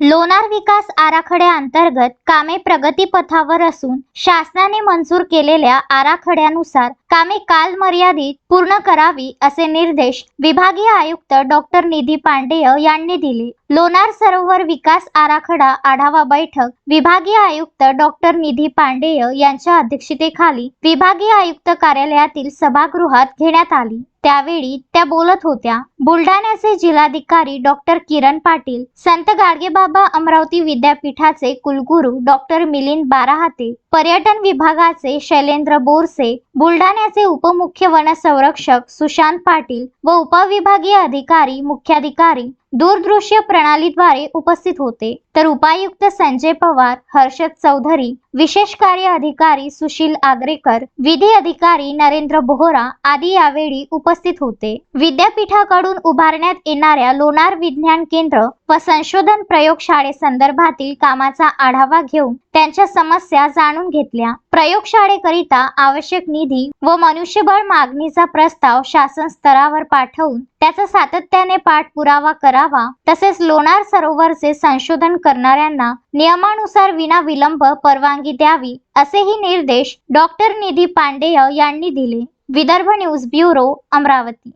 लोणार विकास आराखड्याअंतर्गत कामे प्रगतीपथावर असून शासनाने मंजूर केलेल्या आराखड्यानुसार कामे कालमर्यादित पूर्ण करावी असे निर्देश विभागीय आयुक्त डॉक्टर निधी पांडेय यांनी दिले. लोणार सरोवर विकास आराखडा आढावा बैठक विभागीय आयुक्त डॉक्टर निधी पांडेय यांच्या अध्यक्षतेखाली विभागीय आयुक्त कार्यालयातील सभागृहात घेण्यात आली. त्यावेळी त्या बोलत होत्या बुलढाण्याचे जिल्हाधिकारी डॉक्टर किरण पाटील संत गाडगेबाबा अमरावती विद्यापीठाचे कुलगुरू डॉक्टर मिलिंद बाराहाते पर्यटन विभागाचे शैलेंद्र बोरसे बुलढाण्याचे उपमुख्य संरक्षक सुशांत पाटील व उपविभागीय अधिकारी मुख्याधिकारी दूरदृश्य प्रणालीद्वारे उपस्थित होते. तर उपायुक्त संजय पवार हर्षद चौधरी विशेष कार्य अधिकारी सुशील आग्रेकर विधी अधिकारी नरेंद्र बोहरा आदी यावेळी उपस्थित होते. विद्यापीठाकडून उभारण्यात येणाऱ्या लोणार विज्ञान केंद्र व संशोधन प्रयोगशाळेसंदर्भातील कामाचा आढावा घेऊन त्यांच्या समस्या जाणून घेतल्या. प्रयोगशाळेकरिता आवश्यक निधी व मनुष्यबळ मागणीचा प्रस्ताव शासन स्तरावर पाठवून त्याचा सातत्याने पाठपुरावा करा करावा. तसेच लोणार सरोवरचे संशोधन करणाऱ्यांना नियमानुसार विना विलंब परवानगी द्यावी असेही निर्देश डॉक्टर निधी पांडेय यांनी दिले. Vidarbha news bureau Amravati.